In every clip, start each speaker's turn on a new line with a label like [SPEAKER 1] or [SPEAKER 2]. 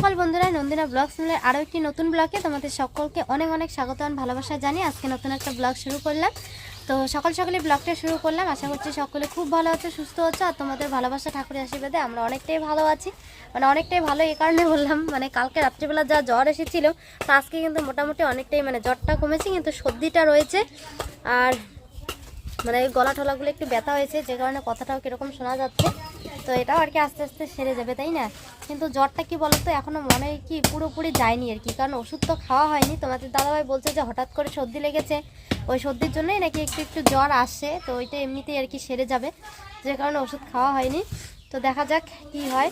[SPEAKER 1] সকাল বন্ধুরা, নন্দিনা ব্লগ চ্যানেলের আরও একটি নতুন ব্লগে তোমাদের সকলকে অনেক অনেক স্বাগত আর ভালোবাসা জানিয়ে আজকে নতুন একটা ব্লগ শুরু করলাম। তো সকাল সকালে ব্লগটা শুরু করলাম। আশা করছি সকলে খুব ভালো আছে, সুস্থ হচ্ছে আর তোমাদের ভালোবাসা ঠাকুরের আশীর্বাদে আমরা অনেকটাই ভালো আছি। মানে অনেকটাই ভালো এই কারণে বললাম মানে কালকে রাত্রিবেলা যা জ্বর এসেছিল, তো আজকে কিন্তু মোটামুটি অনেকটাই মানে জ্বরটা কমেছে, কিন্তু সর্দিটা রয়েছে। আর মানে গলা টলাগুলো একটু ব্যথা হয়েছে, যে কারণে কথাটাও কীরকম শোনা যাচ্ছে। তো এটাও আর কি আস্তে আস্তে সেরে যাবে, তাই না? কিন্তু জ্বরটা কি বলতো, এখনও মনে কি পুরোপুরি যায়নি আর কি। কারণ ওষুধ তো খাওয়া হয়নি। তোমাদের দাদাভাই বলছে যে হঠাৎ করে সর্দি লেগেছে। ওই সর্দির জন্যই নাকি একটু একটু জ্বর আসছে তো ওইটা এমনিতেই আর কি সেরে যাবে। যে কারণে ওষুধ খাওয়া হয়নি। তো দেখা যাক কি হয়।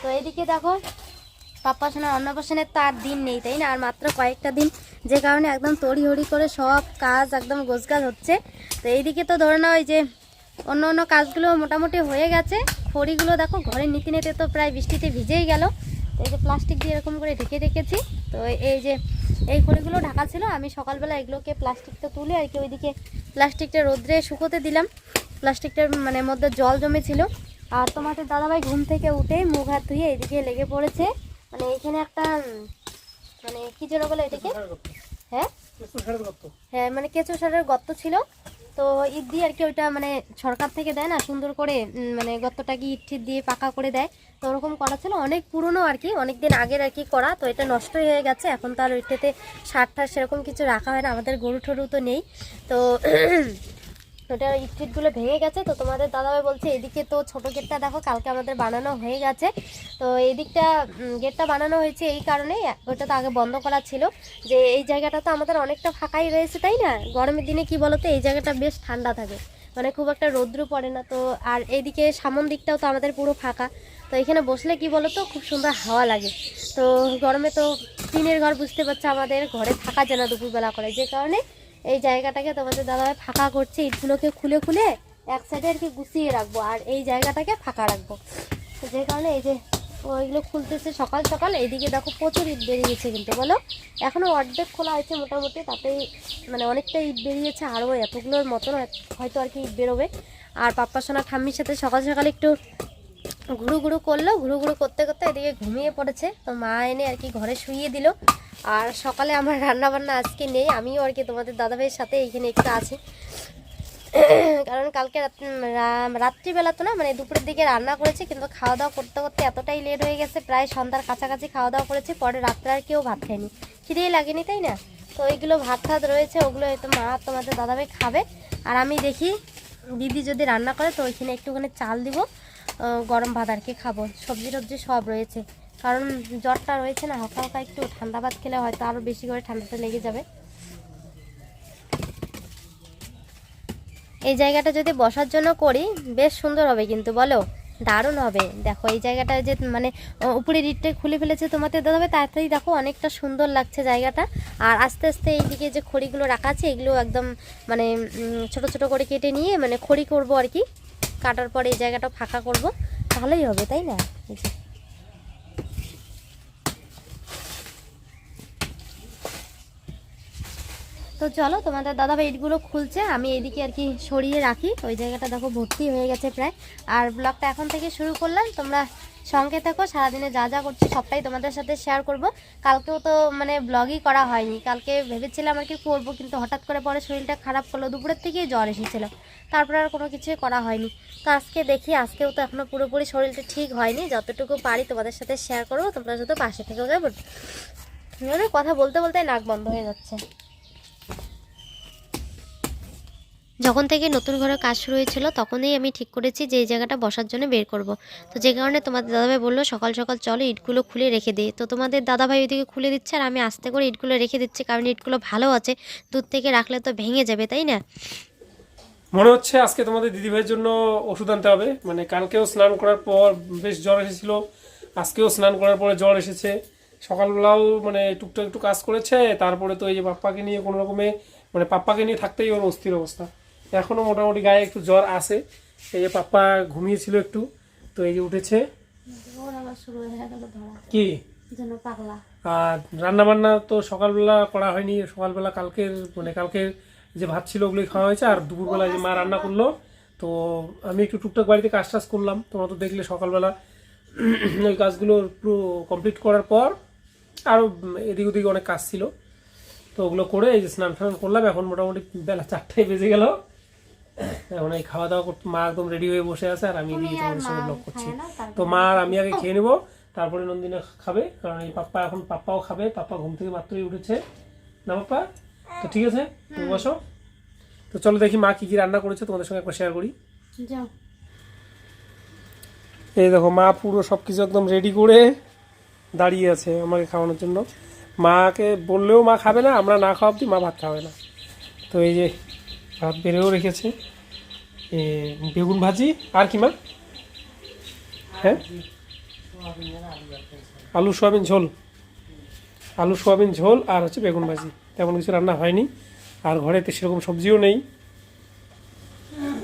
[SPEAKER 1] তো এদিকে দেখো পাপ্পাশোনার অন্নপ্রাশনের তো আর দিন নেই, তাই না? আর মাত্র কয়েকটা দিন। যে কারণে একদম তড়িহড়ি করে সব কাজ একদম গোছগাছ হচ্ছে। তো এইদিকে তো ধরে নাও ওই যে অন্য অন্য কাজগুলো মোটামুটি হয়ে গেছে। খড়িগুলো দেখো ঘরের নীতি নিতে তো প্রায় বৃষ্টিতে ভিজেই গেল। তো এই যে প্লাস্টিক দিয়ে এরকম করে ঢেকে রেখেছি। তো এই যে এই খড়িগুলো ঢাকা ছিল আমি সকালবেলা এগুলোকে প্লাস্টিকটা তুলে আর কি ওইদিকে প্লাস্টিকটা রোদ্রে শুকোতে দিলাম। প্লাস্টিকটার মানে মধ্যে জল জমেছিল। আর তোমাদের দাদাভাই ঘুম থেকে উঠে মুখ হাত ধুয়ে এদিকে লেগে পড়েছে। মানে এখানে একটা মানে কি যেন বলে এটাকে? হ্যাঁ? হ্যাঁ মানে কেঁচো সারের গর্ত ছিল। তো ইট দিয়ে আর কি ওইটা মানে সরকার থেকে দেয় না, সুন্দর করে মানে গর্তটাকে ইট দিয়ে পাকা করে দেয়। তো ওরকম করা ছিল, অনেক পুরনো আর কি অনেক দিন আগের আর কি করা, তো এটা নষ্ট হয়ে গেছে, এখন তো আর ওইটাতে সার টার সেরকম কিছু রাখা হয় না, আমাদের গরু ঠরু তো নেই। তো ওটা ইট টিটগুলো ভেঙে গেছে, তো তোমাদের দাদাভাই বলছে, এদিকে তো ছোট গেটটা দেখো, কালকে আমাদের বানানো হয়ে গেছে। তো এই দিকটা গেটটা বানানো হয়েছে এই কারণে ওটা তো আগে বন্ধ করা ছিল। যে এই জায়গাটা তো আমাদের অনেকটা ফাঁকাই রয়েছে, তাই না? গরমের দিনে কি বলতো, এই জায়গাটা বেশ ঠান্ডা থাকে মানে খুব একটা রৌদ্র পড়ে না। তো আর এইদিকে সামন দিকটাও তো আমাদের পুরো ফাঁকা। তো এখানে বসলে কি বলতো, খুব সুন্দর হাওয়া লাগে। তো গরমে তো টিনের ঘর বুঝতে পারছ, আমাদের ঘরে থাকা যায় না দুপুরবেলা করে, যে কারণে এই জায়গাটাকে তোমাদের দাদাভাই ফাঁকা করছে, ইটগুলোকে খুলে খুলে এক সাইডে আর কি গুছিয়ে রাখব, আর এই জায়গাটাকে ফাঁকা রাখব। যে কারণে এই যে ওইগুলো খুলতেছে সকাল সকাল, এইদিকে দেখো প্রচুর ইট বেরিয়েছে কিন্তু, বলো? এখনও অর্ধেক খোলা হয়েছে মোটামুটি, তাতেই মানে অনেকটা ইট বেরিয়েছে আরও এতগুলোর মতন হয়তো আর কি ইট বেরোবে। আর পাপ্পা সোনা ঠাম্মির সাথে সকাল সকাল একটু ঘুরু ঘুরু করল, ঘুরু ঘুরু করতে করতে এদিকে ঘুমিয়ে পড়েছে। তো মা এনে আর কি ঘরে শুইয়ে দিল। আর সকালে আমার রান্না বান্না আজকে নেই, আমিও আর কি তোমাদের দাদাভাইয়ের সাথে এইখানে একটু আছি। কারণ কালকে রাত- রাত্রিবেলা তো না মানে দুপুরের দিকে রান্না করেছি, কিন্তু খাওয়া দাওয়া করতে করতে এতটাই লেট হয়ে গেছে, প্রায় সন্ধ্যার কাছাকাছি খাওয়া দাওয়া করেছি, পরে রাত্রে আর কেউ ভাত খায়নি। খিদেই লাগেনি, তাই না? তো ওইগুলো ভাত টাত রয়েছে, ওগুলো হয়তো মা তোমাদের দাদাভাই খাবে। আর আমি দেখি, দিদি যদি রান্না করে, তো ওইখানে একটুখানি চাল দিব। গরম ভাত আর কি খাব। সবজি টবজি সব রয়েছে। কারণ জ্বরটা রয়েছে না, হালকা হালকা একটু ঠান্ডা ভাত খেলে হয়তো আরও বেশি করে ঠান্ডাটা লেগে যাবে। এই জায়গাটা যদি বসার জন্য করি, বেশ সুন্দর হবে কিন্তু, বলো? দারুণ হবে। দেখো, এই জায়গাটা যে মানে উপরে ইটটা খুলে ফেলেছে তোমাদের দাদা হবে তাড়াতাড়ি দেখো অনেকটা সুন্দর লাগছে জায়গাটা। আর আস্তে আস্তে এইদিকে যে খড়িগুলো রাখা আছে, এগুলো একদম মানে ছোট ছোট করে কেটে নিয়ে মানে খড়ি করব আর কি। কাটার পরে এই জায়গাটা ফাঁকা করব, ভালোই হবে, তাই না? তো চলো, তোমাদের দাদাভাই ইটগুলো খুলছে, আমি এইদিকে আর কি সরিয়ে রাখি। ওই জায়গাটা দেখো ভর্তি হয়ে গেছে প্রায়। আর ব্লগটা এখন থেকে শুরু করলাম, তোমরা সঙ্গে থাকো, সারাদিনে যা যা করছি সবটাই তোমাদের সাথে শেয়ার করব। কালকেও তো মানে ব্লগই করা হয়নি। কালকে ভেবেছিলাম আর কি করব, কিন্তু হঠাৎ করে পরে শরীরটা খারাপ করল। দুপুরের থেকেই জ্বর এসেছিল। তারপরে আর কোনো কিছুই করা হয়নি। তো আজকে দেখি, আজকেও তো এখনও পুরোপুরি শরীরটা ঠিক হয়নি। যতটুকু পারি তোমাদের সাথে শেয়ার করব, তোমরা শুধু পাশে থেকেও মানে কথা বলতে বলতে নাক বন্ধ হয়ে যাচ্ছে। যখন থেকে নতুন ঘরে কাজ শুরু হয়েছিল, তখনই আমি ঠিক করেছি যে এই জায়গাটা বসার জন্য বের করব। তো যে কারণে তোমাদের দাদাভাই বলল, সকাল সকাল চলো ইটগুলো খুলে রেখে দিই। তো তোমাদের দাদাভাই ওইদিকে খুলে দিচ্ছে আর আমি আস্তে করে ইটগুলো রেখে দিচ্ছি, কারণ ইটগুলো ভালো আছে। দূর থেকে রাখলে তো ভেঙে যাবে, তাই না?
[SPEAKER 2] মনে হচ্ছে আজকে তোমাদের দিদিভাইয়ের জন্য ওষুধ আনতে হবে। মানে কালকেও স্নান করার পর বেশ জ্বর এসেছিল। আজকেও স্নান করার পরে জ্বর এসেছে। সকালবেলাও মানে টুকটাক একটু কাজ করেছে, তারপরে তো এই যে পাপ্পাকে নিয়ে কোনো রকমে মানে পাপ্পাকে নিয়ে থাকতেই ওর অস্থির অবস্থা। এখনও মোটামুটি গায়ে একটু জ্বর আছে। এই যে পাপ্পা ঘুমিয়েছিল একটু তো এই যে উঠেছে। কি? আর রান্না বান্না তো সকালবেলা করা হয়নি সকালবেলা কালকের মানে কালকের যে ভাত ছিল ওগুলোই খাওয়া হয়েছে আর দুপুরবেলা যে মা রান্না করল তো আমি একটু টুকটাক বাড়িতে কাজ টাজ করলাম। তোমরা তো দেখলে সকালবেলা ওই কাজগুলো পুরো কমপ্লিট করার পর আরও এদিক ওদিক অনেক কাজ ছিল। তো ওগুলো করে এই যে স্নান টান করলাম এখন মোটামুটি বেলা চারটায় বেজে গেল। এখন এই খাওয়া দাওয়া করতে মা একদম রেডি হয়ে বসে আছে আর আমি এদিকে তোমাদের সঙ্গে ব্লগ করছি। তো মা আর আমি আগে খেয়ে নেব তারপরে নন্দিনা খাবে কারণ এই পাপ্পা এখন পাপ্পাও খাবে পাপ্পা ঘুম থেকে মাত্রই উঠেছে। না পাপ্পা? তো ঠিক আছে তুমি বসো। তো চলো দেখি মা কি কি রান্না করেছে তোমাদের সঙ্গে একবার শেয়ার করি।
[SPEAKER 1] যাও।
[SPEAKER 2] এই দেখো মা পুরো সব কিছু একদম রেডি করে দাঁড়িয়ে আছে আমাকে খাওয়ানোর জন্য। মাকে বললেও মা খাবে না আমরা না খাওয়া অব্দি মা ভাত খাবে না। তো এই যে ভাত বেড়েও রেখেছে। বেগুন ভাজি, আর কি মা? হ্যাঁ? আলু সোয়াবিন ঝোল। আলু সোয়াবিন ঝোল আর হচ্ছে বেগুন ভাজি। তেমন কিছু রান্না হয়নি। আর ঘরে তো সেরকম সবজিও নেই।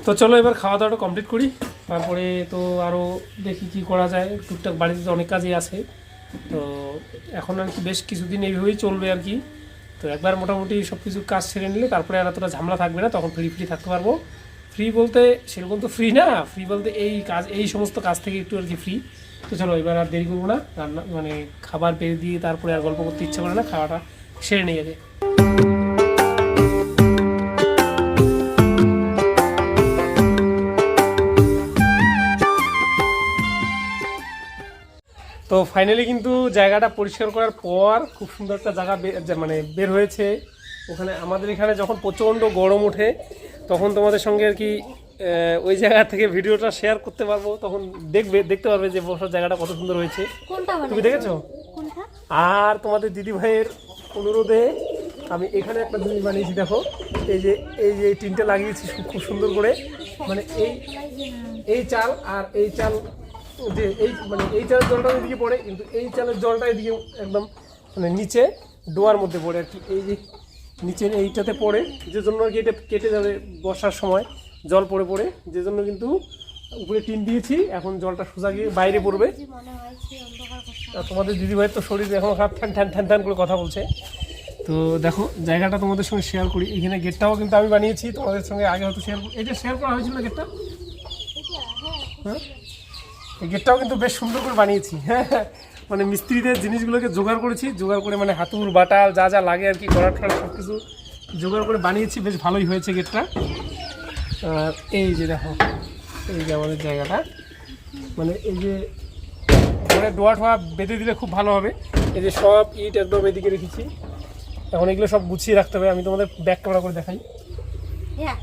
[SPEAKER 2] তো চলো এবার খাওয়া দাওয়াটা কমপ্লিট করি। তারপরে তো আরও দেখি কি করা যায়। টুকটাক বাড়িতে তো অনেক কাজই আছে। তো এখন আর কি বেশ কিছুদিন এইভাবেই চলবে আর কি। তো একবার মোটামুটি সব কিছু কাজ সেরে নিলে তারপরে আর এতটা ঝামেলা থাকবে না, তখন ফ্রি ফ্রি থাকতে পারব। ফ্রি বলতে সেরকম তো ফ্রি না ফ্রি বলতে এই কাজ, এই সমস্ত কাজ থেকে একটু আর কি ফ্রি তো চলো এবার আর দেরি করব না, রান্না মানে খাবার পেরে দিয়ে তারপরে আর গল্প করতে ইচ্ছা করে না, খাওয়াটা সেরে নিয়ে যাবে তো ফাইনালি কিন্তু জায়গাটা পরিষ্কার করার পর খুব সুন্দর একটা জায়গা মানে বের হয়েছে। ওখানে আমাদের এখানে যখন প্রচণ্ড গরম ওঠে তখন তোমাদের সঙ্গে আর কি ওই জায়গা থেকে ভিডিওটা শেয়ার করতে পারব। তখন দেখবে দেখতে পারবে যে বসার জায়গাটা কত সুন্দর হয়েছে। তুমি দেখেছ? আর তোমাদের দিদি ভাইয়ের অনুরোধে আমি এখানে একটা জিনিস বানিয়েছি দেখো। এই যে এই যে টিনটা লাগিয়েছি খুব সুন্দর করে। মানে এই এই চাল আর এই চাল যে এই মানে এই চালের জলটা এদিকে পড়ে কিন্তু এই চালের জলটা এদিকে একদম মানে নিচে ডোয়ার মধ্যে পড়ে আর কি। এই যে নিচের এইটাতে পড়ে যে জন্য আর কি এটা কেটে যাবে বর্ষার সময়। জল পড়ে পড়ে যে জন্য কিন্তু উপরে টিন দিয়েছি এখন জলটা সোজা গিয়ে বাইরে পড়বে।
[SPEAKER 1] হয়
[SPEAKER 2] আর তোমাদের দিদিভাইয়ের তো শরীর এখন খারাপ ঠান ঠান ঠান ঠান করে কথা বলছে। তো দেখো জায়গাটা তোমাদের সঙ্গে শেয়ার করি। এখানে গেটটাও কিন্তু আমি বানিয়েছি তোমাদের সঙ্গে আগে হয়তো শেয়ার এটা শেয়ার করা হয়েছিল না গেটটা? হ্যাঁ এই গেটটাও কিন্তু বেশ সুন্দর করে বানিয়েছি হ্যাঁ মানে মিস্ত্রিদের জিনিসগুলোকে জোগাড় করেছি জোগাড় করে মানে হাতুর বাটাল যা যা লাগে আর কি করার টরার সব কিছু জোগাড় করে বানিয়েছি বেশ ভালোই হয়েছে গেটটা। আর এই যে দেখো এই যে আমাদের জায়গাটা মানে এই যে ঘরে ডোয়া ঠোয়া বেঁধে দিলে খুব ভালো হবে। এই যে সব ইট একদম এদিকে রেখেছি। এখন এগুলো সব গুছিয়ে রাখতে হবে আমি তোমাদের ব্যাক ক্যামেরা করে দেখাই।
[SPEAKER 1] হ্যাঁ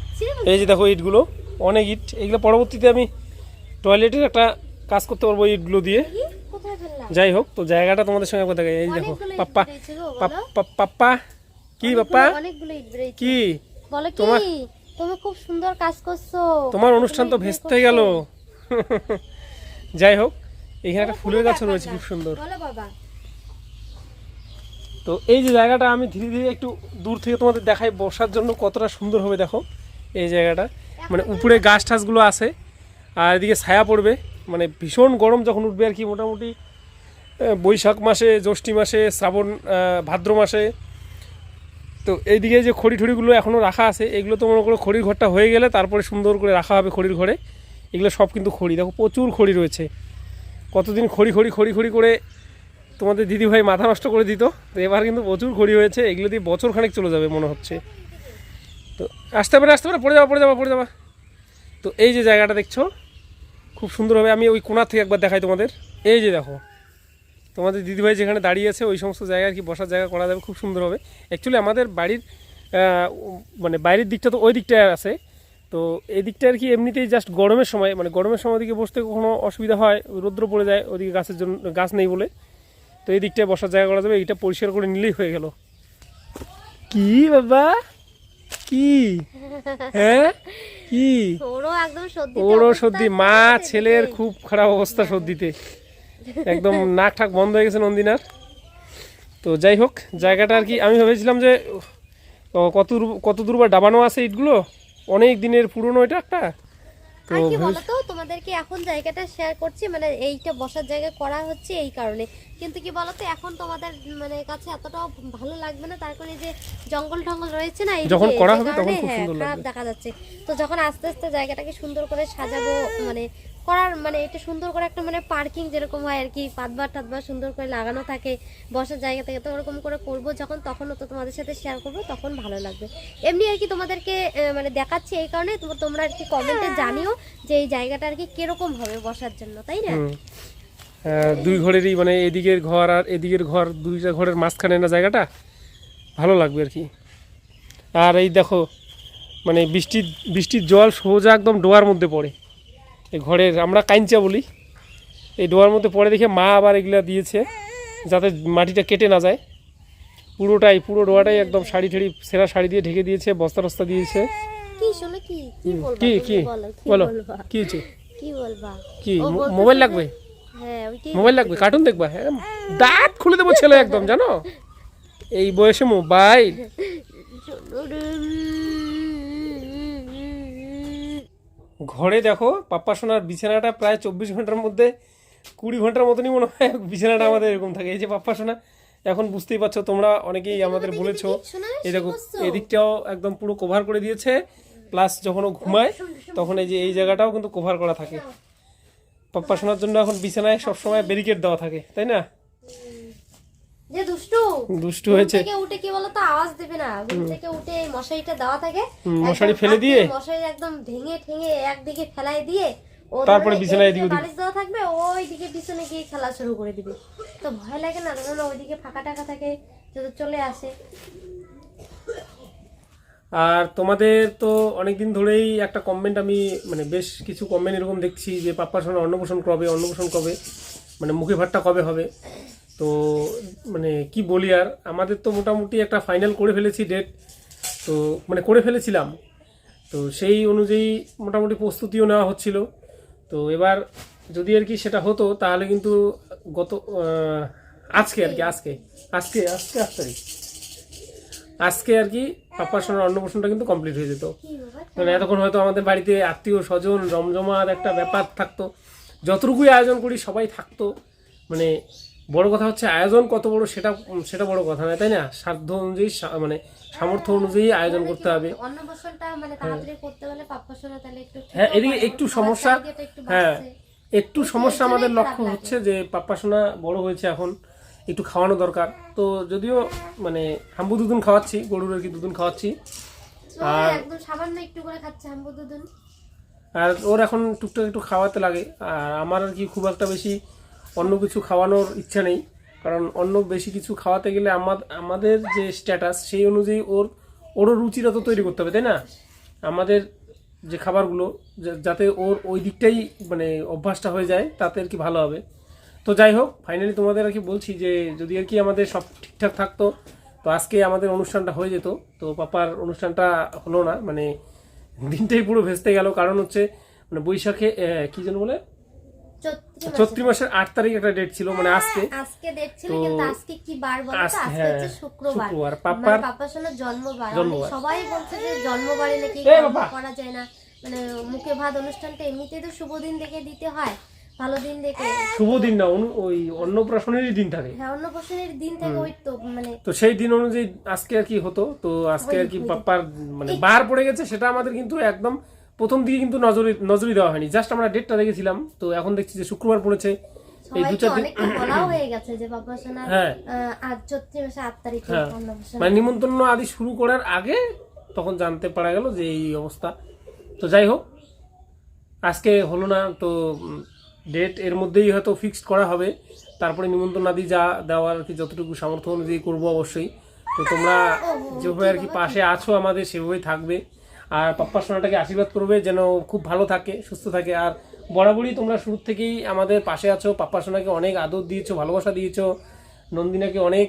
[SPEAKER 2] এই যে দেখো ইটগুলো অনেক ইট এগুলো পরবর্তীতে আমি টয়লেটের একটা কাজ করতে পারব ইটগুলো দিয়ে। যাই হোক তো জায়গাটা তোমাদের সঙ্গে দেখাই। এই দেখো পাপ্পা পাপ্পা কি পাপ্পা?
[SPEAKER 1] বেরিয়েছে
[SPEAKER 2] কি? তোমার-
[SPEAKER 1] তুমি খুব সুন্দর কাজ করছ।
[SPEAKER 2] তোমার অনুষ্ঠান তো ভেস্তে গেল। যাই হোক এখানে একটা ফুলের গাছও রয়েছে খুব সুন্দর। তো এই যে জায়গাটা আমি ধীরে ধীরে একটু দূর থেকে তোমাদের দেখাই বসার জন্য কতটা সুন্দর হবে দেখো। এই জায়গাটা। মানে উপরে গাছ টাছগুলো আছে আর এদিকে ছায়া পড়বে। মানে ভীষণ গরম যখন উঠবে আর কি মোটামুটি বৈশাখ মাসে, জ্যৈষ্ঠী মাসে, শ্রাবণ ভাদ্র মাসে। তো এইদিকে যে খড়ি ঠড়িগুলো এখনও রাখা আছে, এগুলো তো মনে করো খড়ির ঘরটা হয়ে গেলে তারপরে সুন্দর করে রাখা হবে খড়ির ঘরে। এগুলো সব কিন্তু খড়ি। দেখো প্রচুর খড়ি রয়েছে। কতদিন খড়ি খড়ি খড়ি খড়ি করে তোমাদের দিদিভাই মাথা নষ্ট করে দিত, তো এবার কিন্তু প্রচুর খড়ি হয়েছে। এগুলো দিয়ে বছর খানেক চলে যাবে মনে হচ্ছে। তো আসতে পারে আসতে পারে, পড়ে যাওয়া পড়ে যাওয়া পড়ে যাওয়া তো এই যে জায়গাটা দেখছ খুব সুন্দর হবে আমি ওই কোণা থেকে একবার দেখাই তোমাদের। এই যে দেখো, তোমাদের দিদিভাই যেখানে দাঁড়িয়ে আছে, ওই সমস্ত জায়গায় আর কি বসার জায়গা করা যাবে, খুব সুন্দর হবে অ্যাকচুয়ালি আমাদের বাড়ির মানে বাইরের দিকটা তো ওই দিকটায় আছে। তো এই দিকটা আর কি এমনিতেই জাস্ট গরমের সময় মানে গরমের সময় ওদিকে বসতে কখনো অসুবিধা হয়, রৌদ্র পড়ে যায়, ওদিকে গাছের জন্য, গাছ নেই বলে। তো এই দিকটায় বসার জায়গা করা যাবে, এইটা পরিষ্কার করে নিলেই হয়ে গেল। কি বাবা কি? হ্যাঁ? কি?
[SPEAKER 1] ওরও সর্দি।
[SPEAKER 2] মা ছেলের খুব খারাপ অবস্থা সর্দিতে। একদম নাক ঠাক বন্ধ হয়ে গেছে নন্দিনার। তো যাই হোক জায়গাটা আর কি আমি ভেবেছিলাম যে কত কত দূর বা ডাবানো আছে ইটগুলো? অনেক দিনের পুরনো এটা একটা? তো
[SPEAKER 1] আর কি বলতো তোমাদেরকে এখন জায়গাটা শেয়ার করছি মানে এইটা বসার জায়গা করা হচ্ছে এই কারণে কিন্তু কি বলতো এখন তোমাদের মানে কাছে এতটাও ভালো লাগবে না তার কারণে যে জঙ্গল টঙ্গল রয়েছে না এই
[SPEAKER 2] যখন করা হবে তখন খুব
[SPEAKER 1] হ্যাঁ,
[SPEAKER 2] সুন্দর লাগবে।
[SPEAKER 1] দেখা যাচ্ছে তো যখন আস্তে আস্তে জায়গাটাকে সুন্দর করে সাজাবো মানে করার মানে এটা সুন্দর করে একটা মানে পার্কিং যেরকম হয় আর কি, পাতবার টাতবার সুন্দর করে লাগানো থাকে, বসার জায়গা থেকে তো ওরকম করে করব যখন, তখন তো তোমাদের সাথে শেয়ার করব, তখন ভালো লাগবে। এমনি আর কি তোমাদেরকে মানে দেখাচ্ছি এই কারণে তোম- তোমরা আর কি কমেন্টে জানিও যে এই জায়গাটা আর কি কীরকম হবে বসার জন্য, তাই না?
[SPEAKER 2] দুই ঘরেরই মানে এদিকের ঘর আর এদিকের ঘর, দুইটা ঘরের মাঝখানে না জায়গাটা? ভালো লাগবে আর কি। আর এই দেখো মানে বৃষ্টির বৃষ্টির জল সোজা একদম ডোয়ার মধ্যে পড়ে। এই ঘরের আমরা কাইঞ্চা বলি। এই ডোয়ার মধ্যে পরে দেখে মা আবার এগুলো দিয়েছে যাতে মাটিটা কেটে না যায়। পুরোটাই পুরো ডোয়াটাই একদম শাড়ি ঠাড়ি সেরা শাড়ি দিয়ে ঢেকে দিয়েছে বস্তা রস্তা দিয়েছে।
[SPEAKER 1] কি কি বলো কি বলবা?
[SPEAKER 2] কি মোবাইল লাগবে?
[SPEAKER 1] হ্যাঁ
[SPEAKER 2] মোবাইল লাগবে কার্টুন দেখবা? হ্যাঁ দাঁত খুলে দেবো ছেলে একদম জানো? এই বয়সে মোবাইল। ঘরে দেখো পাপ্পা সোনার বিছানাটা প্রায় চব্বিশ ঘণ্টার মধ্যে কুড়ি ঘণ্টার মতনই মনে হয় বিছানাটা আমাদের এরকম থাকে। এই যে পাপ্পা সোনা এখন বুঝতেই পারছ তোমরা অনেকেই আমাদের বলেছ এই দেখো এদিকটাও একদম পুরো কভার করে দিয়েছে প্লাস যখন ও ঘুমায় তখন এই যে এই জায়গাটাও কিন্তু কভার করা থাকে। পাপ্পা শোনার জন্য এখন বিছানায় সবসময় ব্যারিকেড দেওয়া থাকে তাই না?
[SPEAKER 1] যে দুষ্টু
[SPEAKER 2] দুষ্টু হয়েছে।
[SPEAKER 1] থেকে উঠে কি বলতো আওয়াজ দেবে না। ঘুম থেকে উঠে এই মশারিটা দেওয়া থাকে।
[SPEAKER 2] মশারি ফেলে দিয়ে?
[SPEAKER 1] মশারি একদম ভেঙে ঠেঙে একদিকে ফেলাই দিয়ে
[SPEAKER 2] তারপরে বিছানায় এদিক
[SPEAKER 1] বালিশ দেওয়া থাকবে ওই দিকে পিছনে গিয়ে খেলা শুরু করে দিবে। তো ভয় লাগে না না ওইদিকে ফাঁকা টাকা থাকে যদি চলে আসে।
[SPEAKER 2] আর তোমাদের তো অনেকদিন ধরেই একটা কমেন্ট আমি মানে বেশ কিছু কমেন্ট এরকম দেখছি যে পাপ্পার সঙ্গে অন্নপ্রাশন কবে অন্নপ্রাশন কবে মানে মুখে ভাতটা কবে হবে? তো মানে কি বলি আর, আমাদের তো মোটামুটি একটা ফাইনাল করে ফেলেছি ডেট তো মানে করে ফেলেছিলাম। তো সেই অনুযায়ী মোটামুটি প্রস্তুতিও নেওয়া হচ্ছিল। তো এবার যদি আর কি সেটা হতো, তাহলে কিন্তু গত আজকে আর কি, আজকে আজকে আজকে আট তারিখ। আজকে আর কি পাপ্পার সঙ্গে অন্নপ্রাশনটা কিন্তু কমপ্লিট হয়ে যেত। মানে এতক্ষণ হয়তো আমাদের বাড়িতে আত্মীয় স্বজন জমজমার একটা ব্যাপার থাকতো। যতটুকুই আয়োজন করি সবাই থাকতো। মানে বড় কথা হচ্ছে আয়োজন কত বড় সেটা সেটা বড় কথা নয় তাই না? সাধ্য অনুযায়ী মানে সামর্থ্য অনুযায়ী আয়োজন করতে হবে।
[SPEAKER 1] মানে ছোট
[SPEAKER 2] হ্যাঁ এদিকে একটু সমস্যা হ্যাঁ একটু সমস্যা আমাদের লক্ষ্য হচ্ছে যে পাপ্পা সোনা বড় হয়েছে এখন একটু খাওয়ানো দরকার। তো যদিও মানে হাম্বু দুদিন খাওয়াচ্ছি গরুর আর কি দুদিন খাওয়াচ্ছি।
[SPEAKER 1] ও একদম সামান্য একটু করে খাচ্ছে হাম্বু দুধুন।
[SPEAKER 2] আর ওর এখন টুকটাক একটু খাওয়াতে লাগে। আর আমার আর কি খুব একটা বেশি অন্য কিছু খাওয়ানোর ইচ্ছা নেই। কারণ অন্য বেশি কিছু খাওয়াতে গেলে আমাদের যে স্ট্যাটাস সেই অনুযায়ী ওর, ওরও রুচিটা তো তৈরি করতে হবে, তাই না? আমাদের যে খাবারগুলো যাতে ওর ওই দিকটাই মানে অভ্যাসটা হয়ে যায়, তাতে আর কি ভালো হবে। তো যাই হোক ফাইনালি তোমাদের আর কি বলছি যে, যদি আর কি আমাদের সব ঠিকঠাক থাকতো, তো আজকে আমাদের অনুষ্ঠানটা হয়ে যেত। তো পাপার অনুষ্ঠানটা হলো না মানে দিনটাই পুরো ভেস্তে গেল। কারণ হচ্ছে মানে বৈশাখে কী যেন বলে?
[SPEAKER 1] চৈত্রি
[SPEAKER 2] মাসের। আট তারিখ একটা ডেট ছিল মানে আজকে।
[SPEAKER 1] আজকে ডেট ছিল কিন্তু আজকে কি বার বলো
[SPEAKER 2] আজকে, হ্যাঁ,
[SPEAKER 1] হচ্ছে শুক্রবার।
[SPEAKER 2] শুক্রবার।
[SPEAKER 1] মানে
[SPEAKER 2] পাপ্পার
[SPEAKER 1] জন্মবার। সবাই বলছে যে জন্মবারে নাকি। করা যায় না। মানে মুখে ভাত অনুষ্ঠানটা এমনিতেই তো শুভ দিন দেখে দিতে হয়। ভালো দিন দেখে।
[SPEAKER 2] শুভ দিন না ওই অন্নপ্রাশনেরই দিন থাকে।
[SPEAKER 1] হ্যাঁ অন্নপ্রাশনের দিন থেকে ওই তো মানে
[SPEAKER 2] তো সেই দিন অনুযায়ী আজকে আর কি হতো। তো আজকে আর কি পাপ্পার মানে বার পড়ে গেছে সেটা আমাদের কিন্তু একদম প্রথম দিকে কিন্তু নজরে নজরই দেওয়া হয়নি। জাস্ট আমরা ডেটটা দেখেছিলাম তো এখন দেখছি যে শুক্রবার পড়েছে। এই দু চার দিন
[SPEAKER 1] হয়ে
[SPEAKER 2] হ্যাঁ। মানে নিমন্ত্রণ আদি শুরু করার আগে তখন জানতে পারা গেল যে এই অবস্থা। তো যাই হোক আজকে হলো না তো ডেট এর মধ্যেই হয়তো ফিক্সড করা হবে। তারপরে নিমন্ত্রণ আদি যা দেওয়ার আর কি যতটুকু সামর্থ্য অনুযায়ী করব অবশ্যই। তো তোমরা যেভাবে আর কি পাশে আছো আমাদের সেভাবেই থাকবে। আর পাপ্পা সোনাটাকে আশীর্বাদ করবে যেন খুব ভালো থাকে, সুস্থ থাকে। আর বরাবরই তোমরা শুরু থেকেই আমাদের পাশে আছো। পাপ্পা সোনাকে অনেক আদর দিয়েছ, ভালোবাসা দিয়েছ। নন্দিনাকে অনেক,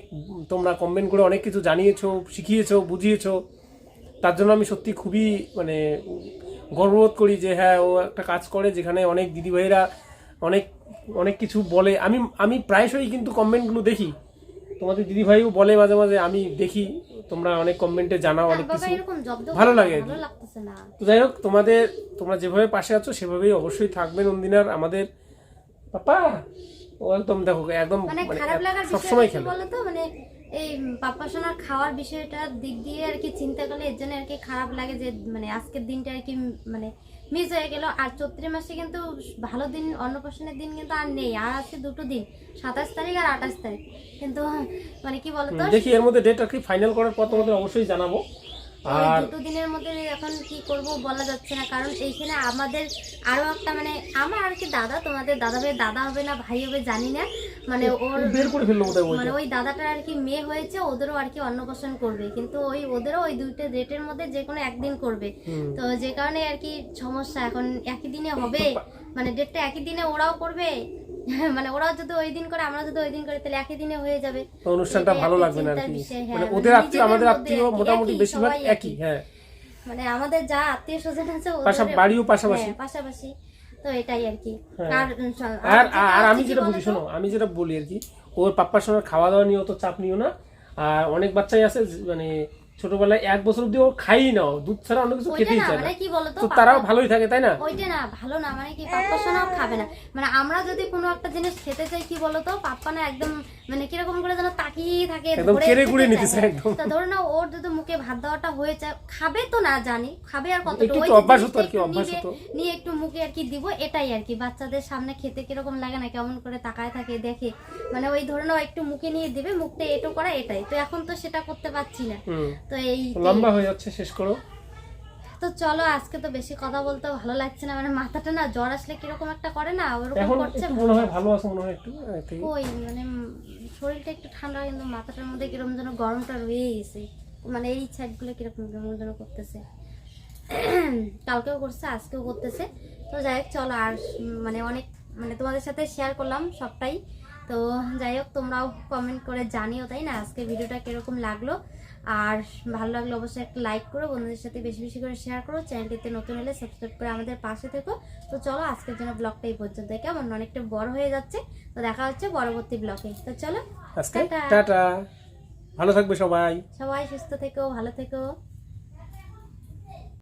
[SPEAKER 2] তোমরা কমেন্ট করে অনেক কিছু জানিয়েছো, শিখিয়েছো, বুঝিয়েছো। তার জন্য আমি সত্যি খুবই মানে গর্ববোধ করি যে হ্যাঁ ও একটা কাজ করে যেখানে অনেক দিদিভাইরা অনেক অনেক কিছু বলে। আমি আমি প্রায়শই কিন্তু কমেন্টগুলো দেখি। তোমাদের দিদিভাইও বলে মাঝে মাঝে আমি দেখি তোমরা অনেক কমেন্টে জানাও অনেক কিছু। ভালো লাগে। তো যাই হোক তোমাদের তোমরা যেভাবে পাশে আছো সেভাবেই অবশ্যই থাকবে নন্দিনার আমাদের পাপা। ও একদম দেখো একদম
[SPEAKER 1] মানে
[SPEAKER 2] মানে সবসময় খেলে।
[SPEAKER 1] বলতো? মানে এই পাপ্পা সোনার খাওয়ার বিষয়টার দিক দিয়ে আর কি চিন্তা করলে এর জন্য আর কি খারাপ লাগে যে মানে আজকের দিনটা আর কি মানে মিস হয়ে গেল। আর চৈত্রি মাসে কিন্তু ভালো দিন অন্নপ্রাশনের দিন কিন্তু আর নেই। আর আছে দুটো দিন সাতাশ তারিখ আর আঠাশ তারিখ। কিন্তু মানে কি বলতো?
[SPEAKER 2] দেখি এর মধ্যে ডেট আর কি ফাইনাল করার পর তোমাদের অবশ্যই জানাব। আর
[SPEAKER 1] দুটো দিনের মধ্যে এখন কি করব বলা যাচ্ছে না। কারণ এইখানে আমাদের আরও একটা মানে আমার আর কি দাদা তোমাদের দাদা ভাই দাদা হবে না ভাই হবে জানি না। মানে ওর
[SPEAKER 2] বের করে ফেলল বোধহয়
[SPEAKER 1] মানে ওই দাদাটার আর কি মেয়ে হয়েছে ওদেরও আর কি অন্নপ্রাশন করবে। কিন্তু ওই ওদেরও ওই দুইটা ডেটের মধ্যে যে কোনো একদিন করবে। তো যে কারণে আর কি সমস্যা এখন একই দিনে হবে। মানে ডেটটা একই দিনে ওরাও করবে। মানে ওরাও যদি ওই দিন করে আমরা যদি ওই দিন করি তাহলে একই দিনে হয়ে যাবে।
[SPEAKER 2] তো অনুষ্ঠানটা ভালো লাগবে না আর কি?
[SPEAKER 1] হ্যাঁ,
[SPEAKER 2] মানে
[SPEAKER 1] মানে
[SPEAKER 2] ওদের আত্মীয় আমাদের আত্মীয় মোটামুটি বেশিরভাগ একই। হ্যাঁ।
[SPEAKER 1] মানে আমাদের যা আত্মীয় স্বজন আছে ওদের-
[SPEAKER 2] বাড়িও পাশাপাশি।
[SPEAKER 1] হ্যাঁ, পাশাপাশি। তো এটাই আর কি
[SPEAKER 2] হ্যাঁ।
[SPEAKER 1] আর
[SPEAKER 2] আর আমি যেটা বুঝি শোনো আমি যেটা বলি আর কি ওর পাপ্পার সঙ্গে খাওয়া দাওয়া নিয়ে অত চাপ নিও না আর অনেক বাচ্চাই আছে মানে ছোটবেলায় এক বছর অব্দি ও খাই নাও দুধ ছাড়া অন্য কিছু খেতেই চায় না
[SPEAKER 1] মানে
[SPEAKER 2] তো তারাও ভালোই থাকে তাই না
[SPEAKER 1] ওইটা না ভালো না মানে কি পাপ্পা সোনাও খাবে না মানে আমরা যদি কোনো একটা জিনিস খেতে চাই কি বলতো পাপ্পা না একদম মানে কীরকম করে যেন তাকিয়ে থাকে
[SPEAKER 2] একদম কেড়ে কুড়ে
[SPEAKER 1] চায়।
[SPEAKER 2] নিতেছে একদম।
[SPEAKER 1] তো ধরো না ওর যদি মুখে ভাত দেওয়াটা হয়েছে খাবে তো না জানি খাবে আর কতটুকু
[SPEAKER 2] একটু
[SPEAKER 1] ওই
[SPEAKER 2] অভ্যাস হতো আর কি, অভ্যাস হতো।
[SPEAKER 1] নিয়ে একটু মুখে আর কি দিব এটাই আর কি বাচ্চাদের সামনে খেতে কীরকম লাগে না কেমন করে তাকায় থাকে দেখে মানে ওই ধরে নাও একটু মুখে নিয়ে দিবে মুখটা এটো করা এটাই তো এখন তো সেটা করতে পারছি না তো এই
[SPEAKER 2] তো লম্বা হয়ে যাচ্ছে শেষ করো।
[SPEAKER 1] তো চলো আজকে তো বেশি কথা বলতে ভালো লাগছে না। মানে মাথাটা না জ্বর আসলে কীরকম একটা করে না ওরকম করছে
[SPEAKER 2] মনে হয় ভালো আছে মনে হয় একটু
[SPEAKER 1] ওই মানে শরীরটা একটু ঠান্ডা কিন্তু মাথাটার মধ্যে কীরকম যেন গরমটা রয়ে গেছে। মানে এই সাইডগুলো কীরকম কেমন যেন করতেছে। কালকেও করছে আজকেও করতেছে। তো যাই হোক চলো আর মানে অনেক মানে তোমাদের সাথে শেয়ার করলাম সবটাই। তো যাই হোক তোমরাও কমেন্ট করে জানিও তাই না? আজকে ভিডিওটা কীরকম লাগল? আর ভালো লাগলে অবশ্যই একটা লাইক করো বন্ধুদের সাথে বেশি বেশি করে শেয়ার করো চ্যানেলটিতে নতুন হলে সাবস্ক্রাইব করে আমাদের পাশে থেকো। তো চলো আজকের জন্য ব্লগটা এই পর্যন্ত। কেমন? অনেকটা বড় হয়ে যাচ্ছে। তো দেখা হচ্ছে পরবর্তী ব্লগে তো চলো।
[SPEAKER 2] টাটা। ভালো থাকবে সবাই।
[SPEAKER 1] সবাই সুস্থ থেকো ভালো থেকো।